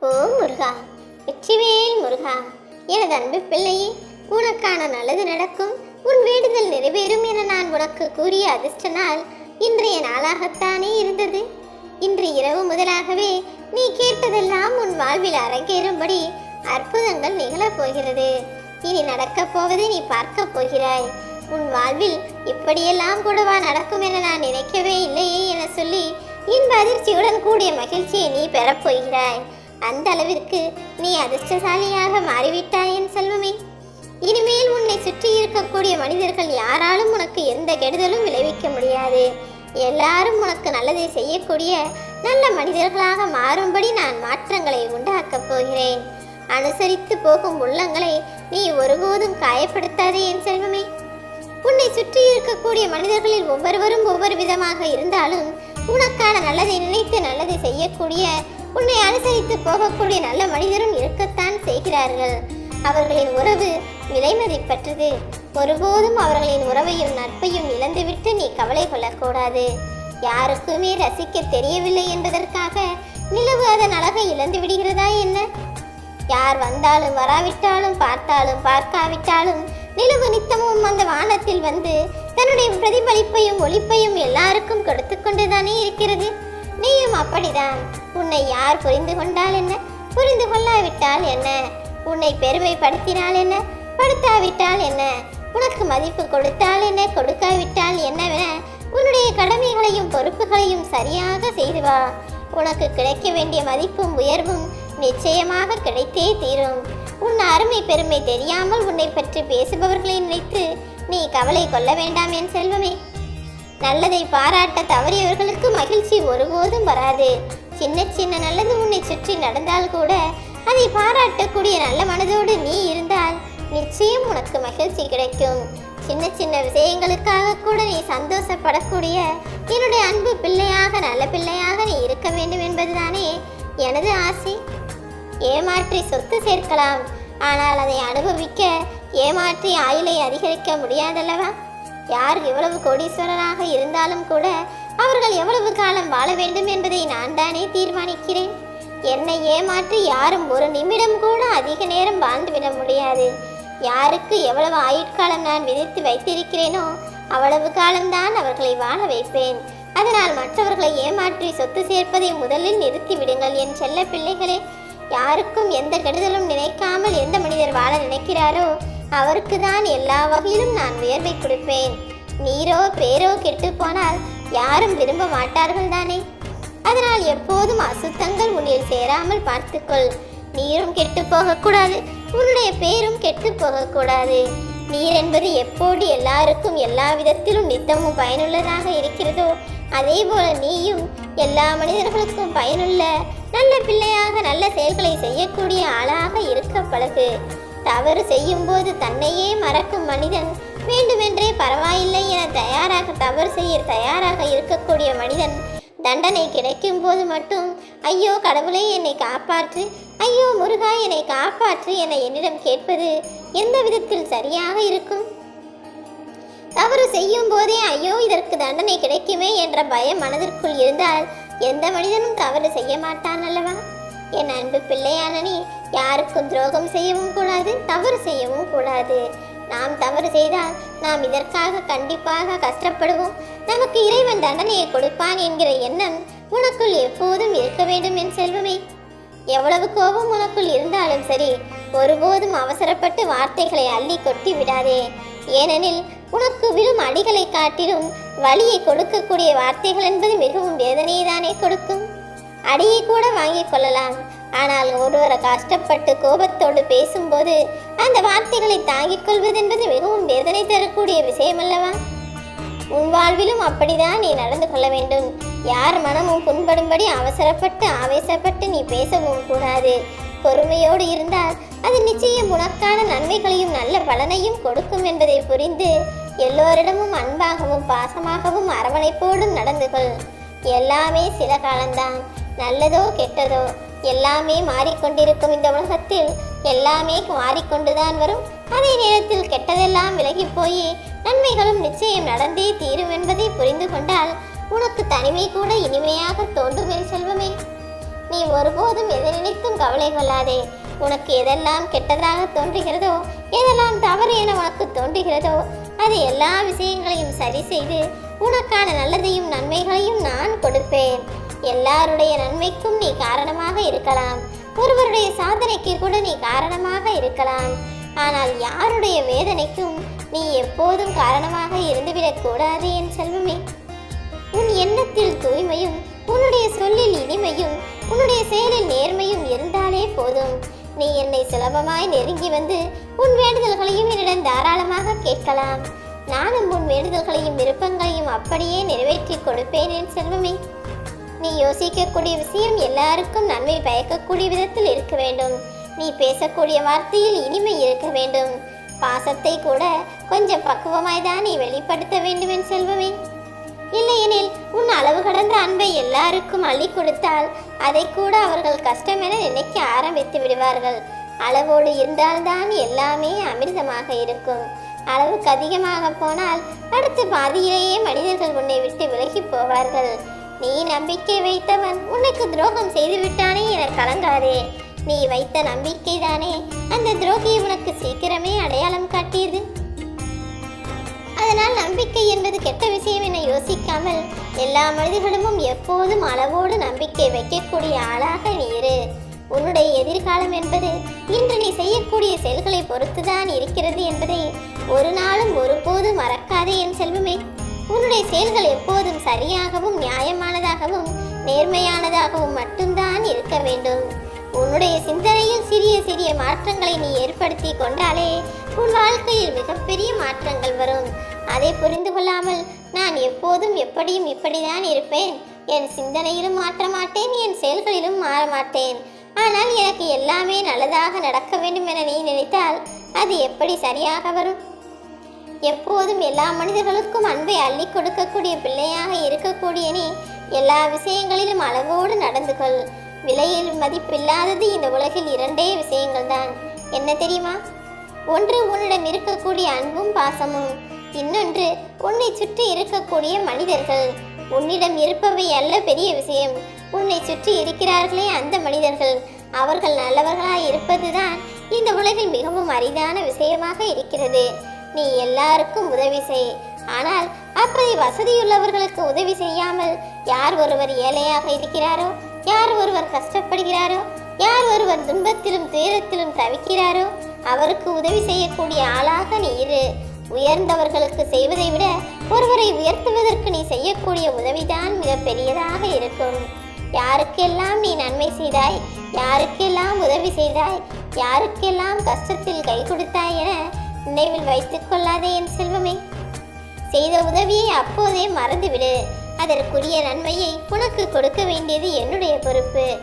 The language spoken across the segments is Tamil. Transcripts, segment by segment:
ஓ முருகா வெற்றிவேல் முருகா எனது அன்பு பிள்ளையே உனக்கான நல்லது நடக்கும் உன் வேண்டுதல் நிறைவேறும் என நான் உனக்கு கூறிய அதிர்ஷ்ட நாள் இன்றைய நாளாகத்தானே இருந்தது. இன்று இரவு முதலாகவே நீ கேட்டதெல்லாம் உன் வாழ்வில் அரங்கேறும்படி அற்புதங்கள் நிகழப் போகிறது. இனி நடக்கப் போவதை நீ பார்க்கப் போகிறாய். உன் வாழ்வில் இப்படியெல்லாம் கூடவா நடக்கும் என நான் நினைக்கவே இல்லையே என சொல்லி இன்ப அதிர்ச்சியுடன் கூடிய மகிழ்ச்சியை நீ பெறப் போகிறாய். அந்த அளவிற்கு நீ அதிர்ஷ்டசாலியாக மாறிவிட்டாய் என் செல்வமே. இனிமேல் உன்னை சுற்றி இருக்கக்கூடிய மனிதர்கள் யாராலும் உனக்கு எந்த கெடுதலும் விளைவிக்க முடியாது. எல்லாரும் உனக்கு நல்லதை செய்யக்கூடிய நல்ல மனிதர்களாக மாறும்படி நான் மாற்றங்களை உண்டாக்கப் போகிறேன். அனுசரித்து போகும் உள்ளங்களை நீ ஒருபோதும் காயப்படுத்தாதே என் செல்வமே. உன்னை சுற்றி இருக்கக்கூடிய மனிதர்களில் ஒவ்வொருவரும் ஒவ்வொரு விதமாக இருந்தாலும் உனக்கான நல்லதை நினைத்து நல்லதை செய்யக்கூடிய உன்னை அனுசரித்து போகக்கூடிய நல்ல மனிதரும் இருக்கத்தான் செய்கிறார்கள். அவர்களின் உறவு விலைமதிப்பற்றது ஒருபோதும் அவர்களின் உறவையும் நட்பையும் இழந்துவிட்டு நீ கவலை கொள்ளக்கூடாது. யாருக்குமே ரசிக்க தெரியவில்லை என்பதற்காக நிலவு அதன் அழகை இழந்து விடுகிறதா என்ன? யார் வந்தாலும் வராவிட்டாலும் பார்த்தாலும் பார்க்காவிட்டாலும் நிலவு நித்தமும் அந்த வானத்தில் வந்து தன்னுடைய பிரதிபலிப்பையும் ஒளிப்பையும் எல்லாருக்கும் கொடுத்து கொண்டுதானே இருக்கிறது? நீயும் அப்படிதான். உன்னை யார் புரிந்து கொண்டால் என்ன? புரிந்து கொள்ளாவிட்டால் என்ன? உன்னை பெருமைப்படுத்தினால் என்ன? படுத்தாவிட்டால் என்ன? உனக்கு மதிப்பு கொடுத்தால் என்ன? கொடுக்காவிட்டால் என்னவென உன்னுடைய கடமைகளையும் பொறுப்புகளையும் சரியாக செய்து வா. உனக்கு கிடைக்க வேண்டிய மதிப்பும் உயர்வும் நிச்சயமாக கிடைத்தே தீரும். உன் அருமை பெருமை தெரியாமல் உன்னை பற்றி பேசுபவர்களை நினைத்து நீ கவலை கொள்ள வேண்டாம் என் செல்வமே. நல்லதை பாராட்ட தவறியவர்களுக்கு மகிழ்ச்சி ஒருபோதும் வராது. சின்ன சின்ன நல்லது உன்னை சுற்றி நடந்தால் கூட அதை பாராட்டக்கூடிய நல்ல மனதோடு நீ இருந்தால் நிச்சயம் உனக்கு மகிழ்ச்சி கிடைக்கும். சின்ன சின்ன விஷயங்களுக்காக கூட நீ சந்தோஷப்படக்கூடிய என்னுடைய அன்பு பிள்ளையாக நல்ல பிள்ளையாக நீ இருக்க வேண்டும் என்பதுதானே எனது ஆசை. ஏமாற்றி சொத்து சேர்க்கலாம். ஆனால் அதை அனுபவிக்க ஏமாற்றி ஆயுளை அதிகரிக்க முடியாதல்லவா? யார் எவ்வளவு கோடீஸ்வரராக இருந்தாலும் கூட அவர்கள் எவ்வளவு காலம் வாழ வேண்டும் என்பதை நான் தானே தீர்மானிக்கிறேன். என்னை ஏமாற்றி யாரும் ஒரு நிமிடம் கூட அதிக நேரம் வாழ்ந்துவிட முடியாது. யாருக்கு எவ்வளவு ஆயுட்காலம் நான் விதித்து வைத்திருக்கிறேனோ அவ்வளவு காலம்தான் அவர்களை வாழ வைப்பேன். அதனால் மற்றவர்களை ஏமாற்றி சொத்து சேர்ப்பதை முதலில் நிறுத்தி விடுங்கள் என் செல்ல பிள்ளைகளே. யாருக்கும் எந்த கெடுதலும் நினைக்காமல் எந்த மனிதர் வாழ நினைக்கிறாரோ அவருக்கு தான் எல்லா வகையிலும் நான் உயர்வை கொடுப்பேன். நீரோ பேரோ கெட்டு போனால் யாரும் விரும்ப மாட்டார்கள் தானே? அதனால் எப்போதும் அசுத்தங்கள் உன்னில் சேராமல் பார்த்துக்கொள். நீரும் கெட்டு போகக்கூடாது உன்னுடைய பேரும் கெட்டு போகக்கூடாது. நீர் என்பது எப்போது எல்லாருக்கும் எல்லா விதத்திலும் நித்தமும் பயனுள்ளதாக இருக்கிறதோ அதே போல நீயும் எல்லா மனிதர்களுக்கும் பயனுள்ள நல்ல பிள்ளையாக நல்ல செயல்களை செய்யக்கூடிய ஆளாக இருக்க பழகு. தவறு செய்யும்போது தன்னையே மறக்கும் மனிதன். வேண்டுமென்றே பரவாயில்லை என தயாராக தவறு செய்ய தயாராக இருக்கக்கூடிய மனிதன். தண்டனை கிடைக்கும் போது மட்டும் ஐயோ கடவுளே என்னை காப்பாற்று. ஐயோ முருகா என்னை காப்பாற்று என என்னிடம் கேட்பது எந்த விதத்தில் சரியாக இருக்கும்? தவறு செய்யும் போதே ஐயோ இதற்கு தண்டனை கிடைக்குமே என்ற பயம் மனதிற்குள் இருந்தால் எந்த மனிதனும் தவறு செய்ய மாட்டான் அல்லவா? என் அன்பு பிள்ளையானனே யாருக்கும் துரோகம் செய்யவும் கூடாது தவறு செய்யவும் கூடாது. நாம் தவறு செய்தால் நாம் இதற்காக கண்டிப்பாக கஷ்டப்படுவோம். நமக்கு இறைவன் தண்டனையை கொடுப்பான் என்கிற எண்ணம் உனக்குள் எப்போதும் இருக்க வேண்டும் என் செல்வமே. எவ்வளவு கோபம் உனக்குள் இருந்தாலும் சரி ஒருபோதும் அவசரப்பட்டு வார்த்தைகளை அள்ளி கொட்டி விடாதே. ஏனெனில் உனக்கு விழும் அடிகளை காட்டிலும் வழியை கொடுக்கக்கூடிய வார்த்தைகள் என்பது மிகவும் வேதனையை தானே கொடுக்கும். அடியை கூட வாங்கிக் கொள்ளலாம். ஆனால் ஒருவரை கஷ்டப்பட்டு கோபத்தோடு பேசும்போது அந்த வார்த்தைகளை தாங்கிக் கொள்வது என்பது மிகவும் வேதனை தரக்கூடிய விஷயம் அல்லவா உன் வாழ்விலும் அப்படிதான் நீ நடந்து கொள்ள வேண்டும். யார் மனமும் புண்படும்படி அவசரப்பட்டு ஆவேசப்பட்டு நீ பேசவும் கூடாது. பொறுமையோடு இருந்தால் அது நிச்சயம் உனக்கான நன்மைகளையும் நல்ல பலனையும் கொடுக்கும் என்பதை புரிந்து எல்லோரிடமும் அன்பாகவும் பாசமாகவும் அரவணைப்போடும் நடந்து கொள். எல்லாமே சில காலம்தான். நல்லதோ கெட்டதோ எல்லாமே மாறிக்கொண்டிருக்கும் இந்த உலகத்தில் எல்லாமே மாறிக்கொண்டுதான் வரும். அதே நேரத்தில் கெட்டதெல்லாம் விலகி போய் நன்மைகளும் நிச்சயம் நடந்தே தீரும் என்பதை புரிந்து கொண்டால் உனக்கு தனிமை கூட இனிமையாக தோன்றுமே செல்வமே. நீ ஒருபோதும் எதை நினைத்தும் கவலை கொள்ளாதே உனக்கு எதெல்லாம் கெட்டதாக தோன்றுகிறதோ எதெல்லாம் தவறு என உனக்கு தோன்றுகிறதோ அது எல்லா விஷயங்களையும் சரி செய்து உனக்கான நல்லதையும் நன்மைகளையும் நான் கொடுப்பேன். எல்லாருடைய நன்மைக்கும் நீ காரணமாக இருக்கலாம். ஒருவருடைய சாதனைக்கு கூட நீ காரணமாக இருக்கலாம். ஆனால் யாருடைய வேதனைக்கும் நீ எப்போதும் காரணமாக இருந்துவிடக் கூடாது என் செல்வமே. உன் எண்ணத்தில் தூய்மையும் உன்னுடைய சொல்லில் இனிமையும் உன்னுடைய செயலில் நேர்மையும் இருந்தாலே போதும். நீ என்னை சுலபமாய் நெருங்கி வந்து உன் வேண்டுதல்களையும் என்னிடம் தாராளமாக கேட்கலாம். நானும் உன் வேண்டுதல்களையும் விருப்பங்களையும் அப்படியே நிறைவேற்றி கொடுப்பேன் என் செல்வமே. நீ யோசிக்கக்கூடிய விஷயம் எல்லாருக்கும் நன்மை பயக்கக்கூடிய விதத்தில் இருக்க வேண்டும். நீ பேசக்கூடிய வார்த்தையில் இனிமை இருக்க வேண்டும். பாசத்தை கூட கொஞ்சம் பக்குவமாய் தான் நீ வெளிப்படுத்த வேண்டும் என் செல்வமே. இல்லையெனில் உன் அளவு கடந்த அன்பை எல்லாருக்கும் அள்ளி கொடுத்தால் அதை கூட அவர்கள் கஷ்டம் என நினைக்க ஆரம்பித்து விடுவார்கள். அளவோடு இருந்தால்தான் எல்லாமே அமிர்தமாக இருக்கும். அளவுக்கு அதிகமாக போனால் அடுத்து பாதியிலேயே மனிதர்கள் உன்னை விட்டு விலகி போவார்கள். நீ நம்பிக்கை வைத்தவன் உனக்கு துரோகம் செய்து விட்டானே என கலங்காதே. நீ வைத்த நம்பிக்கைதானே அந்த துரோகி உனக்கு சீக்கிரமே அடையாளம் காட்டியது. அதனால் நம்பிக்கை என்பது கெட்ட விஷயம் என யோசிக்காமல் எல்லா மனிதர்களும் எப்போதும் அளவோடு நம்பிக்கை வைக்கக்கூடிய ஆளாக நீ இரு. உன்னுடைய எதிர்காலம் என்பது இன்று நீ செய்யக்கூடிய செயல்களை பொறுத்துதான் இருக்கிறது என்பதை ஒரு நாளும் ஒருபோதும் மறக்காதே என் செல்வமே. உன்னுடைய செயல்கள் எப்போதும் சரியாகவும் நியாயமானதாகவும் நேர்மையானதாகவும் மட்டும்தான் இருக்க வேண்டும். உன்னுடைய சிந்தனையில் சிறிய சிறிய மாற்றங்களை நீ ஏற்படுத்தி கொண்டாலே உன் வாழ்க்கையில் மிகப்பெரிய மாற்றங்கள் வரும். அதை புரிந்து கொள்ளாமல் நான் எப்போதும் எப்படியும் இப்படிதான் இருப்பேன். என் சிந்தனையிலும் மாற்ற மாட்டேன் என் செயல்களிலும் மாற மாட்டேன். ஆனால் எனக்கு எல்லாமே நல்லதாக நடக்க வேண்டும் என நீ நினைத்தால் அது எப்படி சரியாக வரும்? எப்போதும் எல்லா மனிதர்களுக்கும் அன்பை அள்ளி கொடுக்கக்கூடிய பிள்ளையாக இருக்கக்கூடிய நீ எல்லா விஷயங்களிலும் அளவோடு நடந்து கொள். விலையில் மதிப்பில்லாதது இந்த உலகில் இரண்டே விஷயங்கள் தான் என்ன தெரியுமா? ஒன்று உன்னிடம் இருக்கக்கூடிய அன்பும் பாசமும் இன்னொன்று உன்னை சுற்றி இருக்கக்கூடிய மனிதர்கள். உன்னிடம் இருப்பவை அல்ல பெரிய விஷயம். உன்னை சுற்றி இருக்கிறார்களே அந்த மனிதர்கள். அவர்கள் நல்லவர்களாய் இருப்பதுதான் இந்த உலகில் மிகவும் அரிதான விஷயமாக இருக்கிறது. நீ எல்லாருக்கும் உதவி செய். ஆனால் அப்படி வசதியுள்ளவர்களுக்கு உதவி செய்யாமல் யார் ஒருவர் ஏழையாக இருக்கிறாரோ? யார் ஒருவர் கஷ்டப்படுகிறாரோ? யார் ஒருவர் துன்பத்திலும் துயரத்திலும் தவிக்கிறாரோ? அவருக்கு உதவி செய்யக்கூடிய ஆளாக நீ இரு. உயர்ந்தவர்களுக்கு செய்வதை விட ஒருவரை உயர்த்துவதற்கு நீ செய்யக்கூடிய உதவிதான் மிக பெரியதாக இருக்கும். யாருக்கெல்லாம் நீ நன்மை செய்தாய்? யாருக்கெல்லாம் உதவி செய்தாய்? யாருக்கெல்லாம் கஷ்டத்தில் கை கொடுத்தாய் என நினைவில் வைத்துக் கொள்ளாதே என் செல்வமே. செய்த உதவியை அப்போதே மறந்துவிடு. அதற்குரிய நன்மையை உனக்கு கொடுக்க வேண்டியது என்னுடைய பொறுப்பு.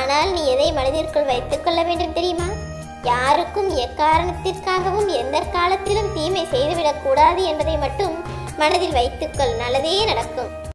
ஆனால் நீ எதை மனதிற்குள் வைத்துக் கொள்ள வேண்டும் தெரியுமா? யாருக்கும் எக்காரணத்திற்காகவும் எந்த காலத்திலும் தீமை செய்துவிடக் கூடாது என்பதை மட்டும் மனதில் வைத்துக்கொள் நல்லதே நடக்கும்.